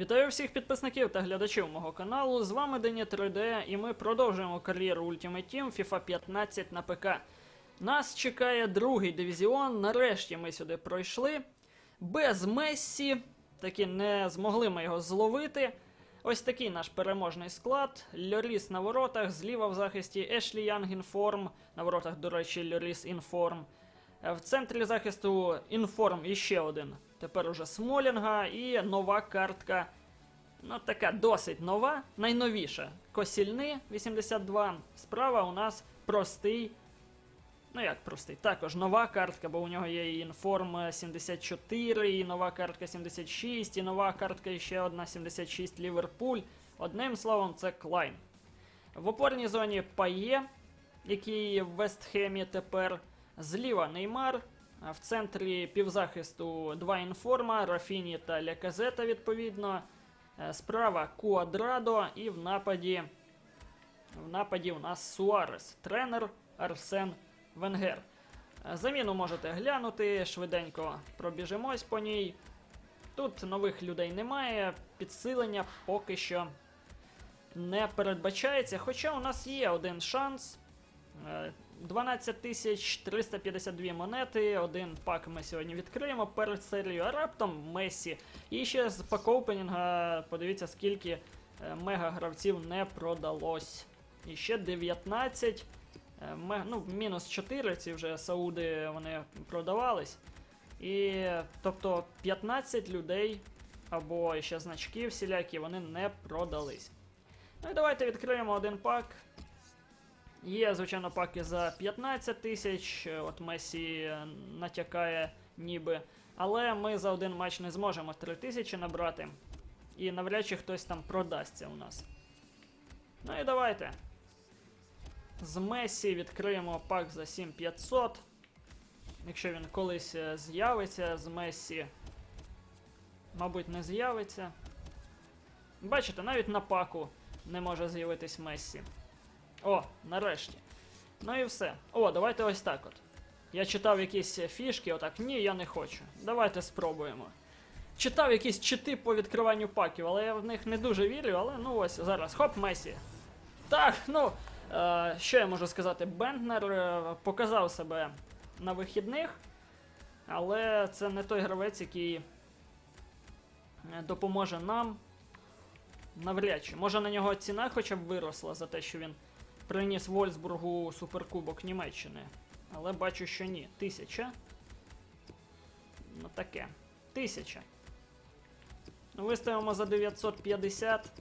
Вітаю всіх підписників та глядачів мого каналу. З вами Дені 3D, і ми продовжуємо кар'єру Ultimate Team FIFA 15 на ПК. Нас чекає другий дивізіон. Нарешті ми сюди пройшли. Без Мессі. Таки не змогли ми його зловити. Ось такий наш переможний склад. Льоріс на воротах, зліва в захисті Ешлі Янг інформ. На воротах, до речі, Льоріс інформ. Е, В центрі захисту інформ іще один. Тепер уже Смолінга і нова картка. Ну, така досить нова, найновіша. Косільни 82. Справа у нас простий. Ну як простий? Також нова картка, бо у нього є і інформ 74, і нова картка 76, і нова картка ще одна 76 Ліверпуль. Одним словом, це Клайн. В опорній зоні Пає, який в Вестхемі тепер. Зліва Неймар. В центрі півзахисту два інформа, Рафіні та Ляказета, відповідно. Е, Справа Куадрадо і в нападі. В нападі у нас Суарес, тренер Арсен Венгер. Е, Заміну можете глянути, швиденько пробіжимось по ній. Тут нових людей немає, підсилення поки що не передбачається. Хоча у нас є один шанс. Е, 12 352 монети. Один пак ми сьогодні відкриємо перед серією, а раптом Месі. І ще з пак-опенінга подивіться, скільки е, мега-гравців не продалось. І ще 19. е, ну, мінус 4, ці вже Сауди вони продавались. І тобто 15 людей або ще значки всілякі, вони не продались. Ну і давайте відкриємо один пак. Є, звичайно, паки за 15 тисяч, е, от Месі е, натякає ніби. Але ми за один матч не зможемо 3 тисячі набрати. І навряд чи хтось там продасться у нас. Ну і давайте. З Месі відкриємо пак за 7500. Якщо він колись е, з'явиться з Месі. Мабуть, не з'явиться. Бачите, навіть на паку не може з'явитись Мессі. О, нарешті. Ну і все. О, давайте ось так от. Я читав якісь фішки, отак. Ні, я не хочу. Давайте спробуємо. Читав якісь чити по відкриванню паків, але я в них не дуже вірю, але ну ось зараз. Хоп, Месі. Так, ну. Е, що я можу сказати? Бенднер е, показав себе на вихідних, але це не той гравець, який е, допоможе нам. Навряд чи. Може на нього ціна хоча б виросла за те, що він приніс Вольсбургу суперкубок Німеччини. Але бачу, що ні. Тисяча. Ну таке. Тисяча. Ну, виставимо за 950.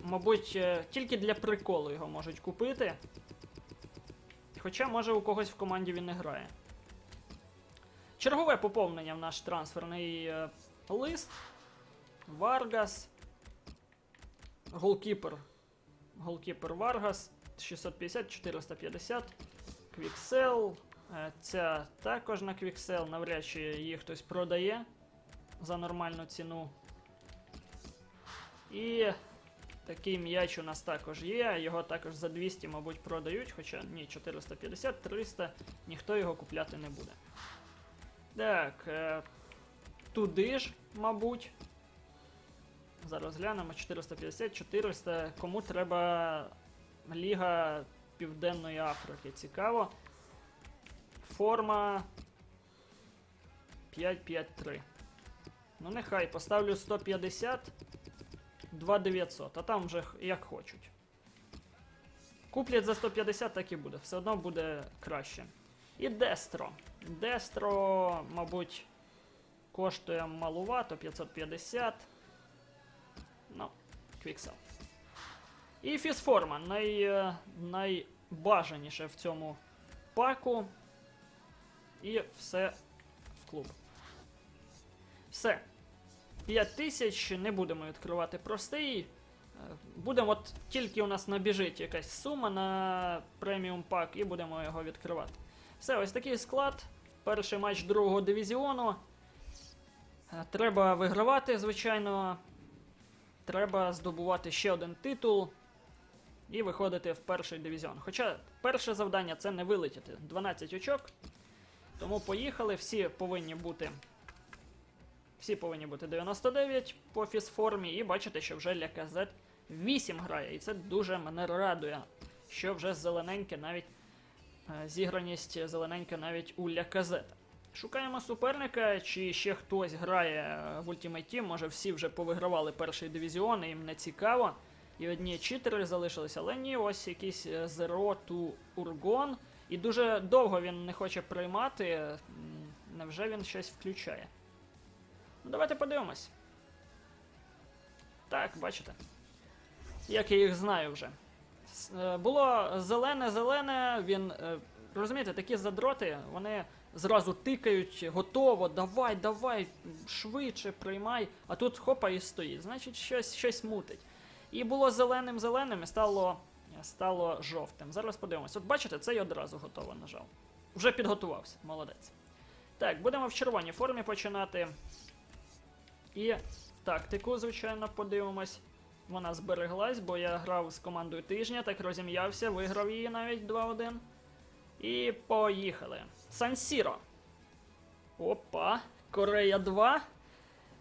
Мабуть, е, тільки для приколу його можуть купити. Хоча, може, у когось в команді він не грає. Чергове поповнення в наш трансферний е, лист. Варгас. Голкіпер. Голкіпер Варгас 650-450. Квіксел. Е, Ця також на Квіксел. Навряд чи її хтось продає за нормальну ціну. І такий м'яч у нас також є. Його також за 200, мабуть, продають. Хоча ні, 450, 300, ніхто його купляти не буде. Так. Е, туди ж, мабуть. Зараз глянемо 450, 400. Кому треба Ліга Південної Африки? Цікаво. Форма 5-5-3. Ну, нехай поставлю 150, 2900, а там вже як хочуть. Куплять за 150, так і буде. Все одно буде краще. І Дестро. Дестро, мабуть, коштує малувато, 550. Квіксел. І фізформа най, е, найбажаніше в цьому паку. І все в клуб. Все. 5 тисяч, не будемо відкривати простий. Е, Будемо от тільки у нас набіжить якась сума на преміум пак, і будемо його відкривати. Все, ось такий склад. Перший матч другого дивізіону. Е, Треба вигравати, звичайно. Треба здобувати ще один титул і виходити в перший дивізіон. Хоча перше завдання це не вилетіти. 12 очок. Тому поїхали, всі повинні бути Всі повинні бути 99 по фізформі, і бачите, що вже Ляказет 8 грає. І це дуже мене радує, що вже зелененьке навіть е, зіграність зелененька навіть у Ляказета. Шукаємо суперника, чи ще хтось грає е, в Ultimate Team, може всі вже повигравали перший дивізіон, і їм не цікаво. І одні читери залишилися, але ні, ось якийсь е, Zero to Urgon. І дуже довго він не хоче приймати. Невже він щось включає? Ну, давайте подивимось. Так, бачите. Як я їх знаю вже. Е, Було зелене-зелене, він. Розумієте, такі задроти, вони зразу тикають, готово, давай, давай, швидше приймай, а тут хопа і стоїть. Значить, щось, щось мутить. І було зеленим-зеленим і стало, стало жовтим. Зараз подивимось. От бачите, це й одразу готово нажав. Вже підготувався, молодець. Так, будемо в червоній формі починати. І тактику, звичайно, подивимось. Вона збереглась, бо я грав з командою тижня, так розім'явся, виграв її навіть 2-1. І поїхали. Сан-Сіро. Опа, Корея 2.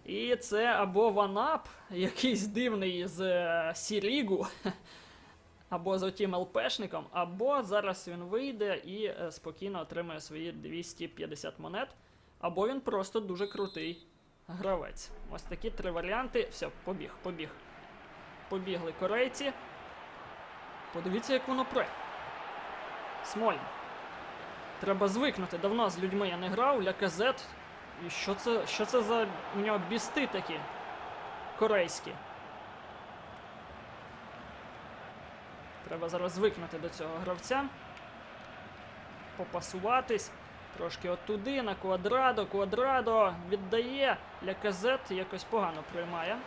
І це або Ванап, якийсь дивний з е, Сірігу, або з отім ЛПшником, або зараз він вийде і е, спокійно отримає свої 250 монет, або він просто дуже крутий гравець. Ось такі три варіанти. Все, побіг, побіг. Побігли корейці. Подивіться, як воно пре. Смольно. Треба звикнути. Давно з людьми я не грав, ляказет. І що це, що це за у нього бісти такі корейські? Треба зараз звикнути до цього гравця. Попасуватись. Трошки от туди, на квадрадо, квадрадо віддає. Ляказет якось погано приймає.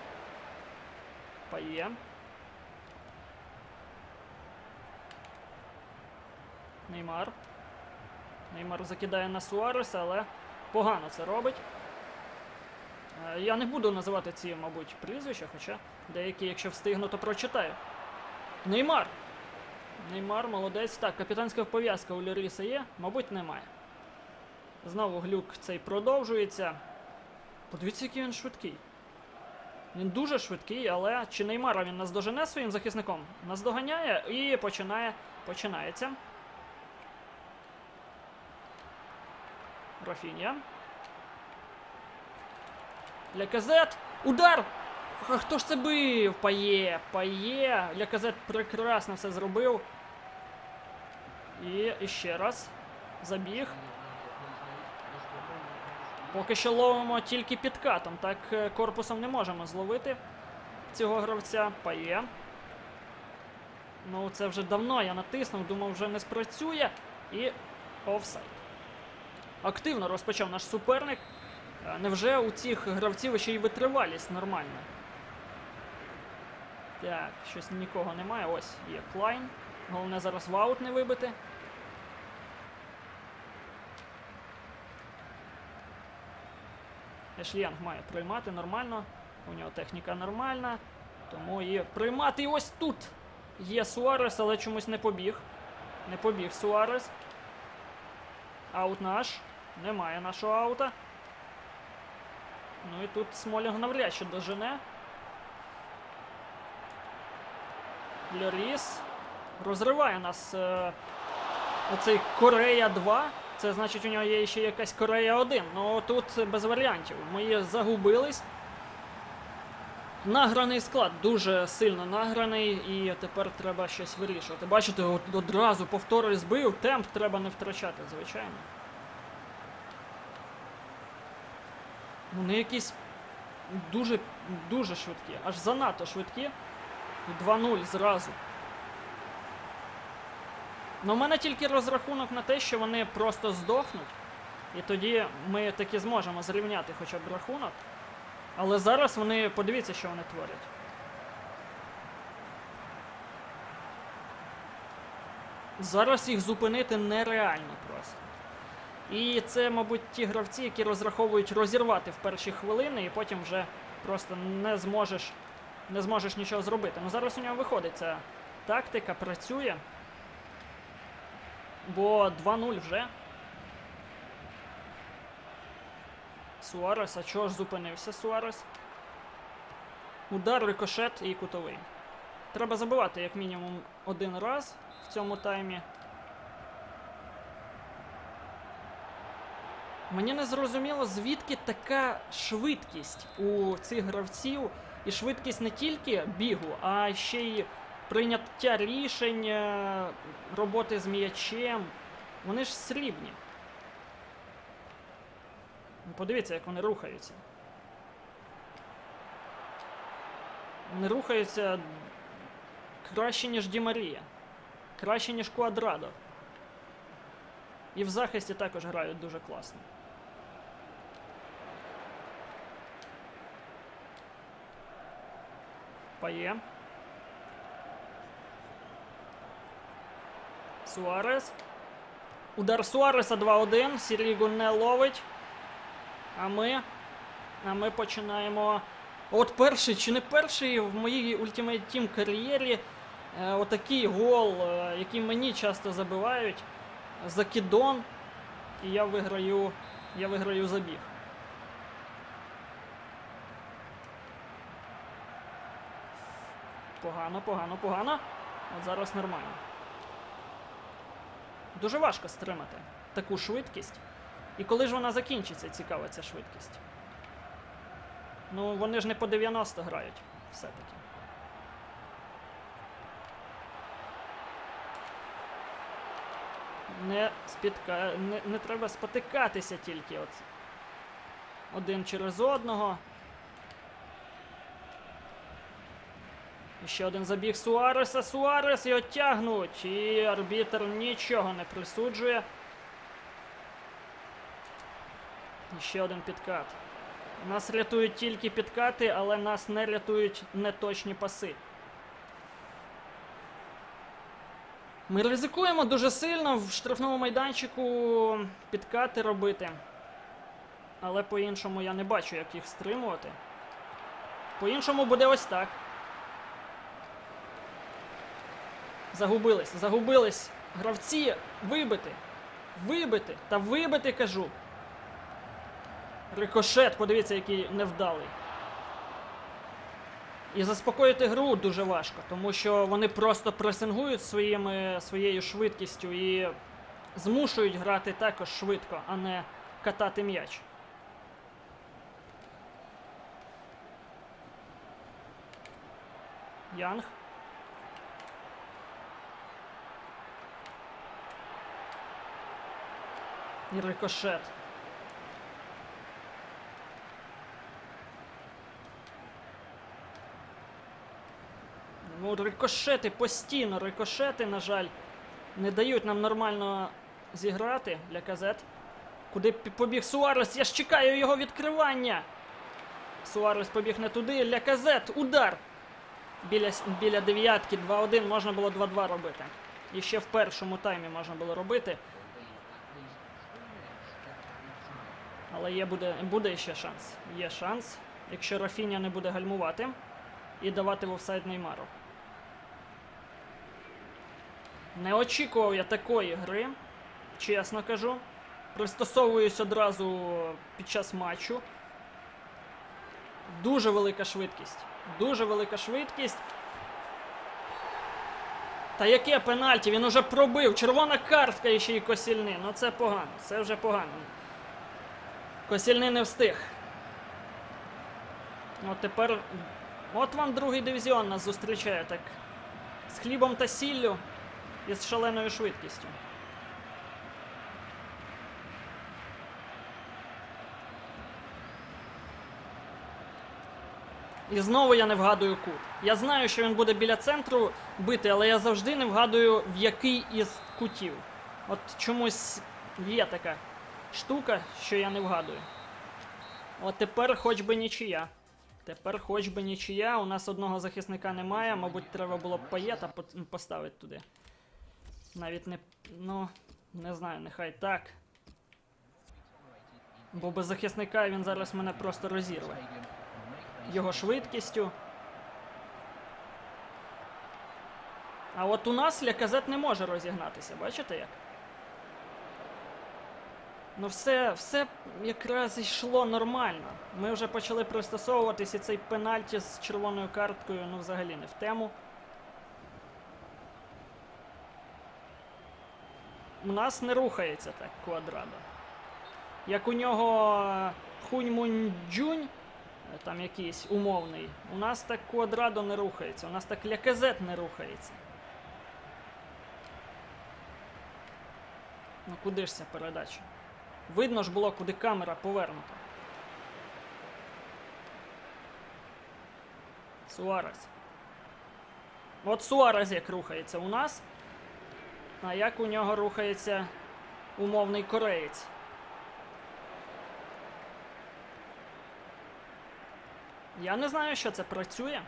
Пає. Неймар. Неймар закидає на Суареса, але погано це робить. Е, Я не буду називати ці, мабуть, прізвища, хоча деякі, якщо встигну, то прочитаю. Неймар! Неймар, молодець. Так, капітанська пов'язка у Леріса є? Мабуть, немає. Знову глюк цей продовжується. Подивіться, який він швидкий. Він дуже швидкий, але чи Неймара він наздожене своїм захисником? Наздоганяє і починає. Починається. Рафінія. Ляказет! Удар! А хто ж це бив? Пає, пає. Ляказет прекрасно все зробив. І, ще раз. Забіг. Поки що ловимо тільки підкатом. Так е, корпусом не можемо зловити цього гравця. Пає. Ну, це вже давно я натиснув, думав, вже не спрацює. І офсайд. Активно розпочав наш суперник. Невже у цих гравців ще й витривалість нормальна? Так, щось нікого немає. Ось є Клайн. Головне зараз в аут не вибити. Ешлянг має приймати нормально. У нього техніка нормальна. Тому і приймати. Ось тут є Суарес, але чомусь не побіг. Не побіг Суарес. Аут наш. Немає нашого аута. Ну і тут Смолінг навряд чи дожене. Льоріс. Розриває нас е, оцей Корея 2. Це значить у нього є ще якась Корея 1. Ну тут без варіантів. Мої загубились. Награний склад, дуже сильно награний, і тепер треба щось вирішувати. Бачите, одразу повтори збив, темп треба не втрачати, звичайно. Вони якісь дуже, дуже швидкі, аж занадто швидкі. 2-0 зразу. Ну, у мене тільки розрахунок на те, що вони просто здохнуть. І тоді ми таки зможемо зрівняти хоча б рахунок. Але зараз вони, подивіться, що вони творять. Зараз їх зупинити нереально просто. І це, мабуть, ті гравці, які розраховують розірвати в перші хвилини, і потім вже просто не зможеш, не зможеш нічого зробити. Ну зараз у нього виходить ця тактика, працює. Бо 2-0 вже. Суарес, а чого ж зупинився Суарес? Удар, рикошет і кутовий. Треба забивати як мінімум один раз в цьому таймі. Мені не зрозуміло, звідки така швидкість у цих гравців, і швидкість не тільки бігу, а ще й прийняття рішень, е, роботи з м'ячем. Вони ж срібні. Ну, Подивіться, як вони рухаються. Вони рухаються краще, ніж Ді Марія. Краще, ніж Квадрадо. І в захисті також грають дуже класно. Пає. Суарес. Удар Суареса 2-1. Сірігу не ловить. А ми. А ми починаємо. От перший чи не перший в моїй Ultimate Team кар'єрі е, отакий гол, е, який мені часто забивають. Закидон. І я виграю. Я виграю забіг. Погано, погано, погано. От зараз нормально. Дуже важко стримати таку швидкість. І коли ж вона закінчиться, цікава ця швидкість. Ну, вони ж не по 90 грають все-таки. Не, спітка... не, не треба спотикатися тільки от. Один через одного. Ще один забіг Суареса. Суарес його тягнуть. І арбітр нічого не присуджує. Ще один підкат. Нас рятують тільки підкати, але нас не рятують неточні паси. Ми ризикуємо дуже сильно в штрафному майданчику підкати робити. Але по-іншому я не бачу, як їх стримувати. По-іншому буде ось так. Загубились, загубились. Гравці вибити. Вибити. Та вибити, кажу. Рикошет, подивіться, який невдалий. І заспокоїти гру дуже важко, тому що вони просто пресингують своїми, своєю швидкістю і змушують грати також швидко, а не катати м'яч. Янг. І рикошет. Ну, рикошети постійно, рикошети, на жаль, не дають нам нормально зіграти для казет. Куди побіг Суарес? Я ж чекаю його відкривання. Суарес побіг не туди. Для казет. Удар. Біля, біля дев'ятки 2-1 можна було 2-2 робити. І ще в першому таймі можна було робити. Але є буде, буде ще шанс. Є шанс, якщо Рафіня не буде гальмувати і давати в офсайд Неймару. Не очікував я такої гри, чесно кажу. Пристосовуюсь одразу під час матчу. Дуже велика швидкість. Дуже велика швидкість. Та яке пенальті? Він уже пробив. Червона картка і ще й косільни. Ну це погано. Це вже погано. Косільний не встиг. От тепер. От вам другий дивізіон нас зустрічає так. З хлібом та сіллю і з шаленою швидкістю. І знову я не вгадую кут. Я знаю, що він буде біля центру бити, але я завжди не вгадую, в який із кутів. От чомусь є така штука, що я не вгадую. От тепер хоч би нічия. Тепер хоч би нічия. У нас одного захисника немає. Мабуть, треба було б паєта поставити туди. Навіть не. Ну, не знаю, нехай так. Бо без захисника він зараз мене просто розірве. Його швидкістю. А от у нас Ляказет не може розігнатися, бачите як? Ну все, все якраз йшло нормально. Ми вже почали пристосовуватись, і цей пенальті з червоною карткою, ну взагалі не в тему. У нас не рухається так квадрадо. Як у нього е, Хуньмунджунь, е, там якийсь умовний, у нас так квадрадо не рухається, у нас так ляказет не рухається. Ну куди ж ця передача? Видно ж було, куди камера повернута. Суарес. От Суарес як рухається у нас. А як у нього рухається умовний кореєць? Я не знаю, що це працює.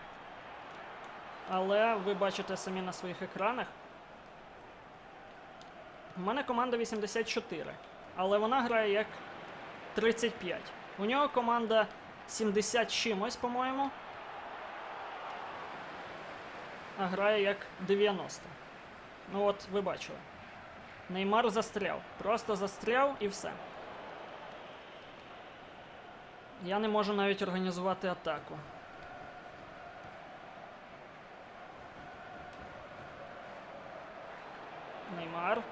Але ви бачите самі на своїх екранах. У мене команда 84, але вона грає як 35. У нього команда 70 чимось, по-моєму. А грає як 90. Ну от, ви бачили. Неймар застряв. Просто застряв і все. Я не можу навіть організувати атаку. Неймар.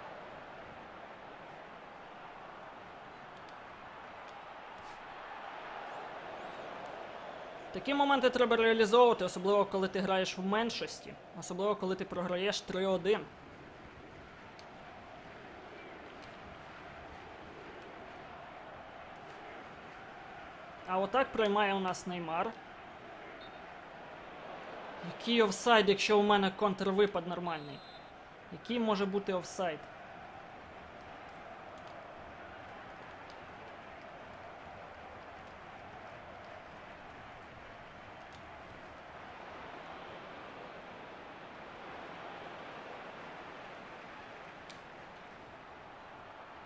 Такі моменти треба реалізовувати, особливо коли ти граєш в меншості, особливо коли ти програєш 3-1. А отак приймає у нас Неймар. Який офсайд, якщо у мене контрвипад нормальний? Який може бути офсайд?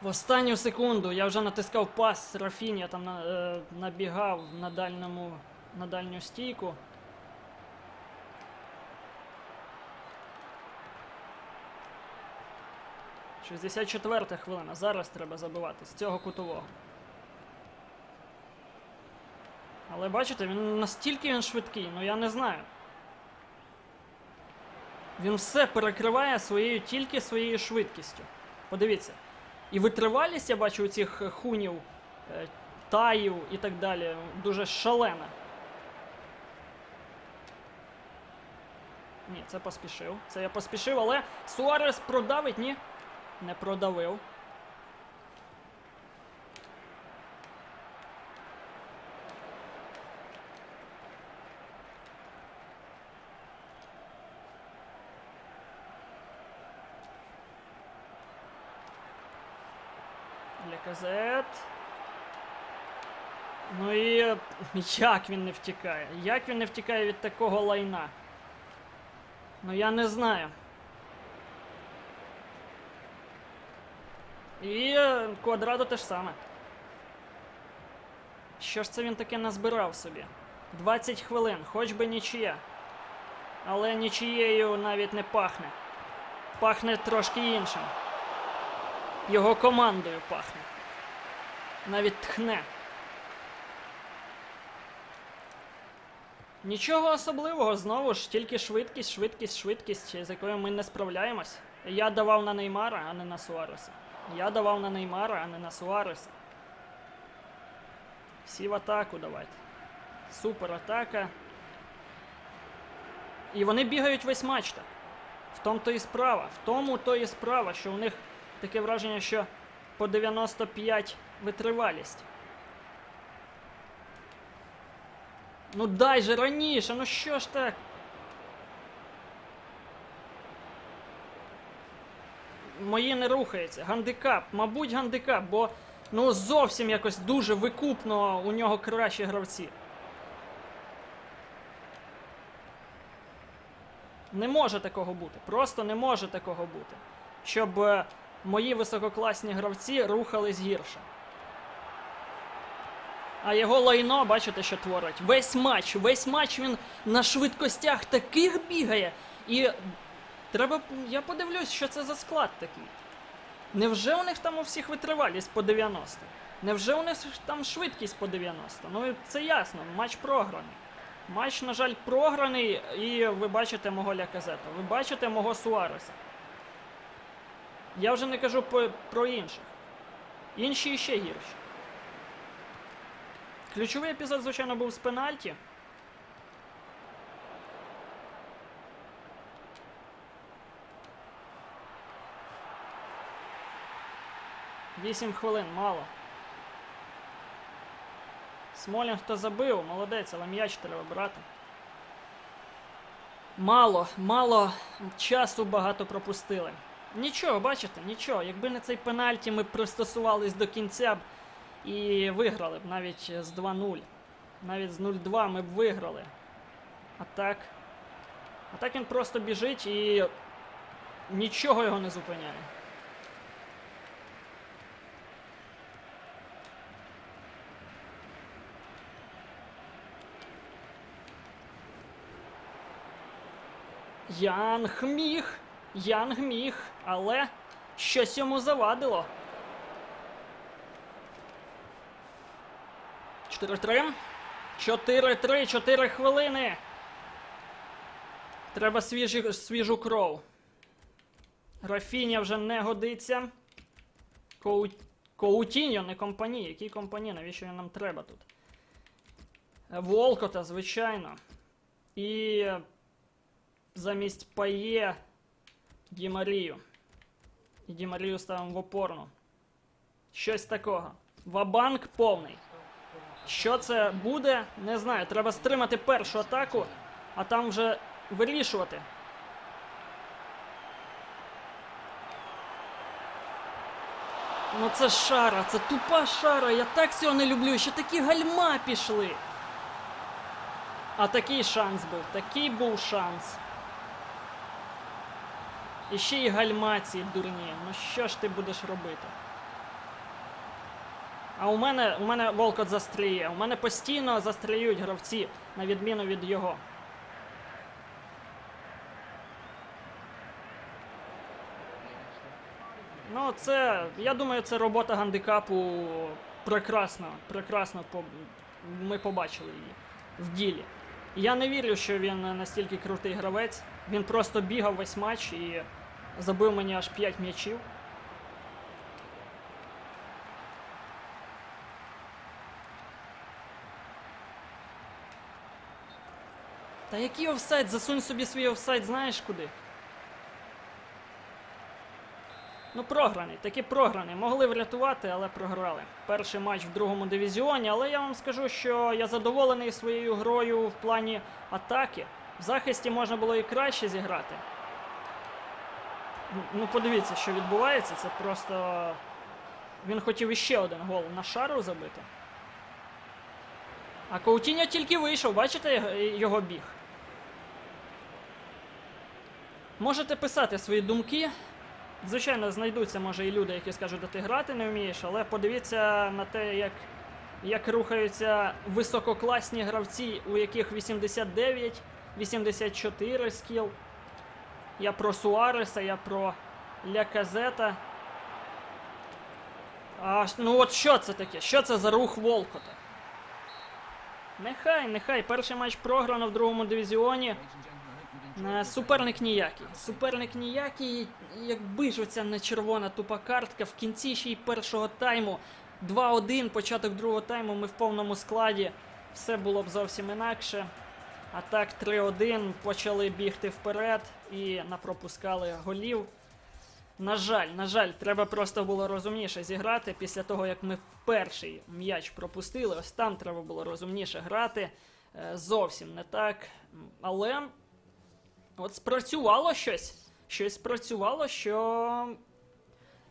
Останню секунду я вже натискав пас Рафінія, там на, е, набігав на дальньому на дальню стійку. Шістдесят четверта хвилина. Зараз треба забивати з цього кутового. Але бачите, він настільки він швидкий, ну я не знаю. Він все перекриває своєю тільки своєю швидкістю. Подивіться. І витривалість, я бачу, у цих хунів, е, таїв і так далі, дуже шалена. Ні, це поспішив. Це я поспішив, але Суарес продавить, ні? Не продавив. Ляказет. Ну і як він не втікає? Як він не втікає від такого лайна? Ну я не знаю. І е, квадрадо те ж саме. Що ж це він таке назбирав собі? 20 хвилин, хоч би нічия. Але нічією навіть не пахне. Пахне трошки іншим. Його командою пахне. Навіть тхне. Нічого особливого, знову ж, тільки швидкість, швидкість, швидкість, з якою ми не справляємось. Я давав на Неймара, а не на Суареса. Я давав на Неймара, а не на Суареса. Всі в атаку давайте. Супер атака. І вони бігають весь матч так. В тому то і справа. В тому то і справа, що у них таке враження, що по 95 витривалість. Ну дай же раніше, ну що ж так? Мої не рухаються. Гандикап, мабуть, гандикап, бо ну зовсім якось дуже викупно у нього кращі гравці. Не може такого бути. Просто не може такого бути. Щоб е, мої висококласні гравці рухались гірше. А його лайно, бачите, що творить. Весь матч, весь матч він на швидкостях таких бігає. І треба. Я подивлюсь, що це за склад такий. Невже у них там у всіх витривалість по 90? Невже у них там швидкість по 90? Ну це ясно, матч програний. Матч, на жаль, програний, і ви бачите мого Ляказета, ви бачите мого Суареса. Я вже не кажу про інших. Інші ще гірші. Ключовий епізод, звичайно, був з пенальті. Вісім хвилин, мало. Смолін хто забив, молодець, але м'яч треба брати. Мало, мало часу багато пропустили. Нічого, бачите, нічого. Якби не цей пенальті, ми пристосувались до кінця б і виграли б навіть з 2-0. Навіть з 0-2 ми б виграли. А так. А так він просто біжить і нічого його не зупиняє. Янг міг, Янг міг, але щось йому завадило. 4-3. 4-3, 4 хвилини. Треба свіжі, свіжу кров. Рафіня вже не годиться. Коу... Коутіньо, не компані. Який компані? Навіщо він нам треба тут? Волкота, звичайно. І замість Пає Ді Марію. І Ді Марію ставимо в опорну. Щось такого. Вабанк повний. Що це буде, не знаю. Треба стримати першу атаку, а там вже вирішувати. Ну це шара, це тупа шара. Я так цього не люблю. Ще такі гальма пішли. А такий шанс був, такий був шанс. І ще й гальма ці дурні. Ну що ж ти будеш робити? А у мене у мене Волкот застріє. У мене постійно застріюють гравці, на відміну від його. Ну, це. Я думаю, це робота гандикапу прекрасно. Прекрасно по, ми побачили її в ділі. Я не вірю, що він настільки крутий гравець. Він просто бігав весь матч і забив мені аж 5 м'ячів. Та який офсайд? Засунь собі свій офсайд, знаєш куди? Ну, програний, таки програний. Могли врятувати, але програли. Перший матч в другому дивізіоні, але я вам скажу, що я задоволений своєю грою в плані атаки. В захисті можна було і краще зіграти. Ну, подивіться, що відбувається. Це просто. Він хотів іще один гол на шару забити. А Коутіньо тільки вийшов, бачите його біг? Можете писати свої думки. Звичайно, знайдуться, може, і люди, які скажуть, що ти грати не вмієш, але подивіться на те, як, як рухаються висококласні гравці, у яких 89, 84 скіл. Я про Суареса, я про Ляказета. А, ну от що це таке? Що це за рух Волкота? Нехай, нехай. Перший матч програно в другому дивізіоні. Е, Суперник ніякий. Суперник ніякий. Якби ж оця не червона тупа картка в кінці ще й першого тайму. 2-1, початок другого тайму, ми в повному складі. Все було б зовсім інакше. А так 3-1, почали бігти вперед і напропускали голів. На жаль, на жаль, треба просто було розумніше зіграти після того, як ми перший м'яч пропустили. Ось там треба було розумніше грати. Е, Зовсім не так. Але от спрацювало щось. Щось спрацювало, що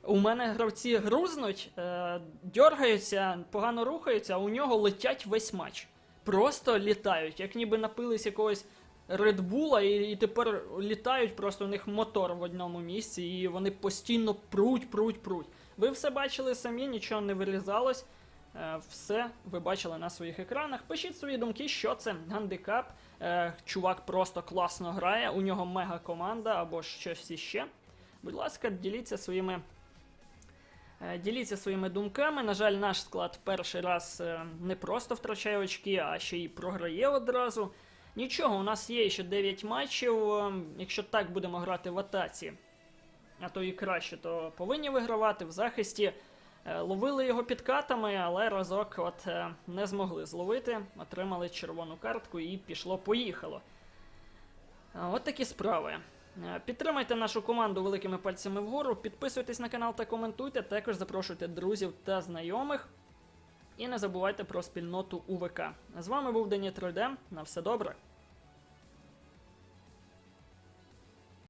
у мене гравці грузнуть, е, дьоргаються, погано рухаються, а у нього летять весь матч. Просто літають, як ніби напились якогось Редбула, і, і тепер літають, просто у них мотор в одному місці, і вони постійно пруть, пруть, пруть. Ви все бачили самі, нічого не вирізалось. Е, Все ви бачили на своїх екранах. Пишіть свої думки, що це гандикап. Е, Чувак просто класно грає, у нього мега команда або щось іще. Будь ласка, діліться своїми Е, Діліться своїми думками. На жаль, наш склад перший раз е, не просто втрачає очки, а ще й програє одразу. Нічого, у нас є ще 9 матчів. е, Якщо так будемо грати в атаці, а то і краще, то повинні вигравати в захисті. Е, Ловили його підкатами, але разок от е, не змогли зловити, отримали червону картку і пішло-поїхало. Е, От такі справи. Підтримайте нашу команду великими пальцями вгору, підписуйтесь на канал та коментуйте, також запрошуйте друзів та знайомих. І не забувайте про спільноту УВК. З вами був Дені 3D. На все добре.